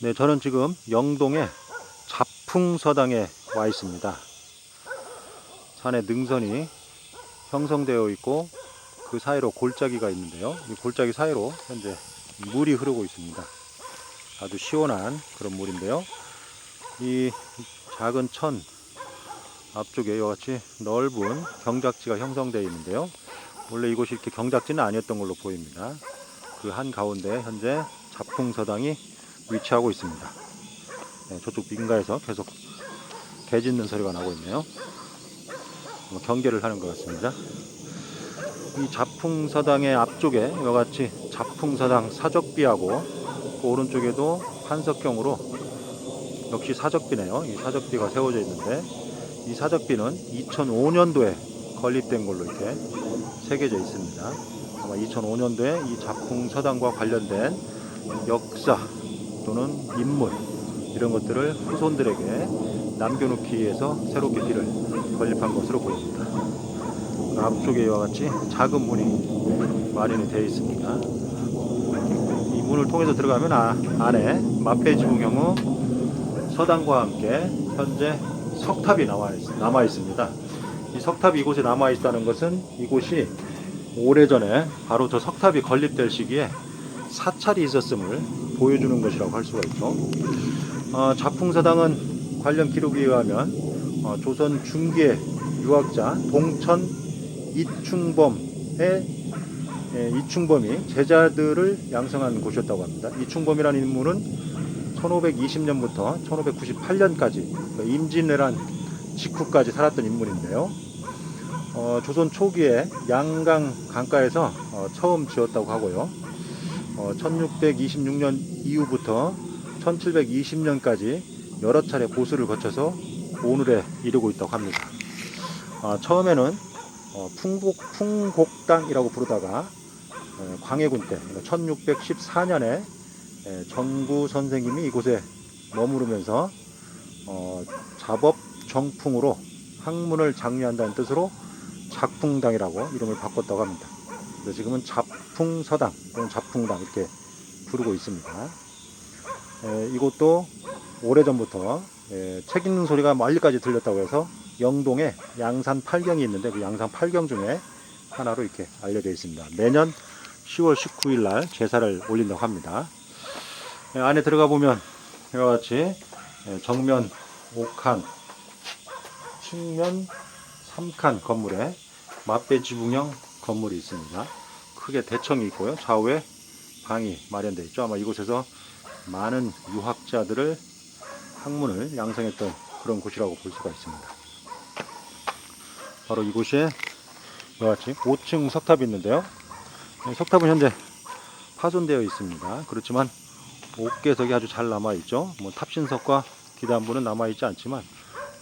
네, 저는 지금 영동의 자풍서당에 와 있습니다. 산에 능선이 형성되어 있고 그 사이로 골짜기가 있는데요. 이 골짜기 사이로 현재 물이 흐르고 있습니다. 아주 시원한 그런 물인데요. 이 작은 천 앞쪽에 이와 같이 넓은 경작지가 형성되어 있는데요. 원래 이곳이 이렇게 경작지는 아니었던 걸로 보입니다. 그 한 가운데 현재 자풍서당이 위치하고 있습니다. 네, 저쪽 민가에서 계속 개 짖는 소리가 나고 있네요. 뭐 경계를 하는 것 같습니다. 이 자풍서당의 앞쪽에 이와 같이 자풍서당 사적비하고 그 오른쪽에도 한석경으로 역시 사적비네요. 이 사적비가 세워져 있는데 이 사적비는 2005년도에 건립된 걸로 이렇게 새겨져 있습니다. 아마 2005년도에 이 자풍서당과 관련된 역사 또는 인물 이런 것들을 후손들에게 남겨놓기 위해서 새롭게 길을 건립한 것으로 보입니다. 그 앞쪽에 이와 같이 작은 문이 마련이 되어 있습니다. 이 문을 통해서 들어가면 아, 안에 마페 지붕형의 서당과 함께 현재 석탑이 남아 있습니다. 이 석탑이 이곳에 남아 있다는 것은 이곳이 오래전에 바로 저 석탑이 건립될 시기에 사찰이 있었음을 보여주는 것이라고 할 수가 있죠. 어, 자풍서당은 관련 기록에 의하면 어, 조선 중기의 유학자 동천 이충범의 예, 이충범이 제자들을 양성한 곳이었다고 합니다. 이충범이라는 인물은 1520년부터 1598년까지 임진왜란 직후까지 살았던 인물인데요. 어, 조선 초기에 양강 강가에서 어, 처음 지었다고 하고요. 어, 1626년 이후부터 1720년까지 여러 차례 고수를 거쳐서 오늘에 이르고 있다고 합니다. 아, 처음에는 어, 풍곡, 풍곡당이라고 부르다가 어, 광해군 때 1614년에 정구 선생님이 이곳에 머무르면서 어, 자법 정풍으로 학문을 장려한다는 뜻으로 작풍당이라고 이름을 바꿨다고 합니다. 그래서 지금은 자풍서당 자풍당 이렇게 부르고 있습니다. 에, 이곳도 오래전부터 에, 책 읽는 소리가 멀리까지 들렸다고 해서 영동에 양산 팔경이 있는데 그 양산 팔경 중에 하나로 이렇게 알려져 있습니다. 매년 10월 19일 날 제사를 올린다고 합니다. 에, 안에 들어가 보면 이와 같이 에, 정면 5칸, 측면 3칸 건물에 맛배지붕형 건물이 있습니다. 크게 대청이 있고요. 좌우에 방이 마련되어 있죠. 아마 이곳에서 많은 유학자들을 학문을 양성했던 그런 곳이라고 볼 수가 있습니다. 바로 이곳에 이와 같이 5층 석탑이 있는데요. 이 석탑은 현재 파손되어 있습니다. 그렇지만 옥계석이 아주 잘 남아 있죠. 뭐 탑신석과 기단부는 남아 있지 않지만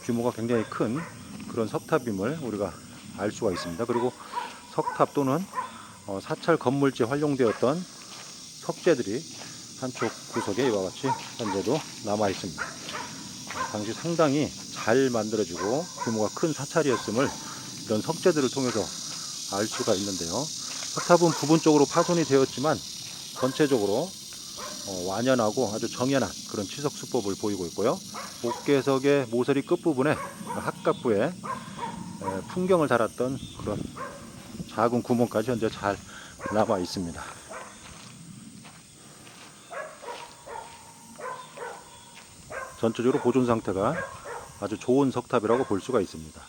규모가 굉장히 큰 그런 석탑임을 우리가 알 수가 있습니다. 그리고 석탑 또는 어, 사찰 건물지에 활용되었던 석재들이 한쪽 구석에 이와 같이 현재도 남아 있습니다. 어, 당시 상당히 잘 만들어지고 규모가 큰 사찰이었음을 이런 석재들을 통해서 알 수가 있는데요. 석탑은 부분적으로 파손이 되었지만 전체적으로 어, 완연하고 아주 정연한 그런 치석 수법을 보이고 있고요. 옥계석의 모서리 끝부분에 합각부에 에, 풍경을 달았던 그런 작은 구멍까지 현재 잘 남아 있습니다. 전체적으로 보존 상태가 아주 좋은 석탑이라고 볼 수가 있습니다.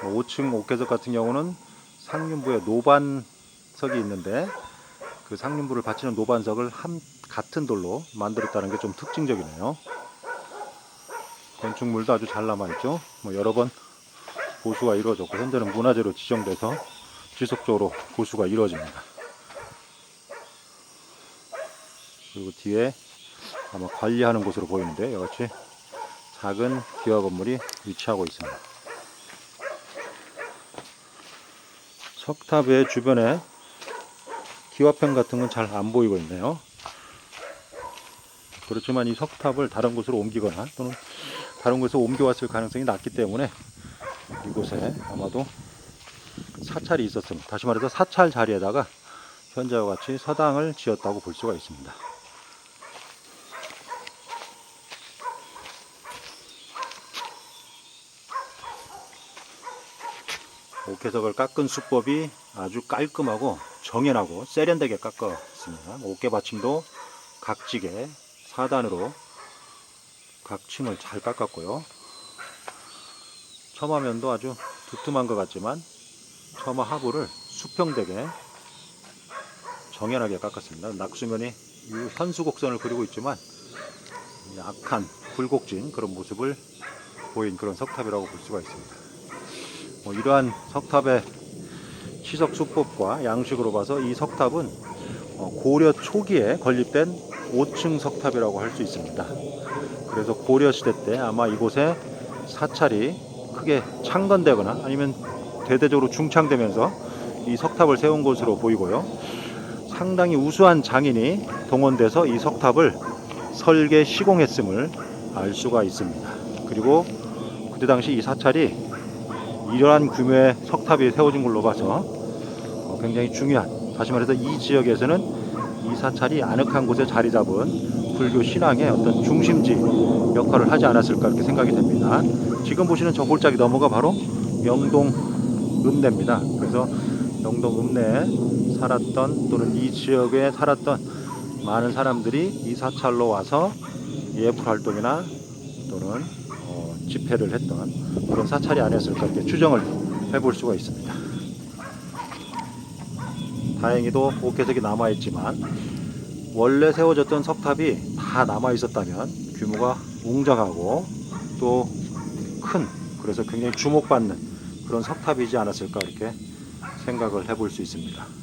5층 옥계석 같은 경우는 상륜부에 노반석이 있는데 그 상륜부를 받치는 노반석을 한 같은 돌로 만들었다는 게 좀 특징적이네요. 건축물도 아주 잘 남아있죠. 뭐 여러 번 보수가 이루어졌고 현재는 문화재로 지정돼서 지속적으로 보수가 이루어집니다. 그리고 뒤에 아마 관리하는 곳으로 보이는데 이같이 작은 기와 건물이 위치하고 있습니다. 석탑의 주변에 기와편 같은 건 잘 안 보이고 있네요. 그렇지만 이 석탑을 다른 곳으로 옮기거나 또는 다른 곳에서 옮겨왔을 가능성이 낮기 때문에 이곳에 아마도 사찰이 있었음. 다시 말해서 사찰 자리에다가 현재와 같이 서당을 지었다고 볼 수가 있습니다. 옥해석을 깎은 수법이 아주 깔끔하고 정연하고 세련되게 깎았습니다. 옥계 받침도 각지게 4단으로 각침을 잘 깎았고요. 처마면도 아주 두툼한 것 같지만 처마 하부를 수평되게 정연하게 깎았습니다. 낙수면이 이 현수 곡선을 그리고 있지만 약한 굴곡진 그런 모습을 보인 그런 석탑이라고 볼 수가 있습니다. 뭐 이러한 석탑의 시석 수법과 양식으로 봐서 이 석탑은 어, 고려 초기에 건립된 5층 석탑이라고 할 수 있습니다. 그래서 고려 시대 때 아마 이곳에 사찰이 크게 창건되거나 아니면 대대적으로 중창되면서 이 석탑을 세운 것으로 보이고요. 상당히 우수한 장인이 동원돼서 이 석탑을 설계 시공했음을 알 수가 있습니다. 그리고 그때 당시 이 사찰이 이러한 규모의 석탑이 세워진 걸로 봐서 어, 굉장히 중요한 다시 말해서 이 지역에서는 이 사찰이 아늑한 곳에 자리 잡은 불교 신앙의 어떤 중심지 역할을 하지 않았을까 이렇게 생각이 됩니다. 지금 보시는 저 골짜기 너머가 바로 명동 읍내입니다. 그래서 명동 읍내에 살았던 또는 이 지역에 살았던 많은 사람들이 이 사찰로 와서 예불 활동이나 또는 어, 집회를 했던 그런 사찰이 아니었을까 이렇게 추정을 해볼 수가 있습니다. 다행히도 옥회석이 남아있지만 원래 세워졌던 석탑이 다 남아있었다면 규모가 웅장하고 또 큰 그래서 굉장히 주목받는 그런 석탑이지 않았을까 이렇게 생각을 해볼 수 있습니다.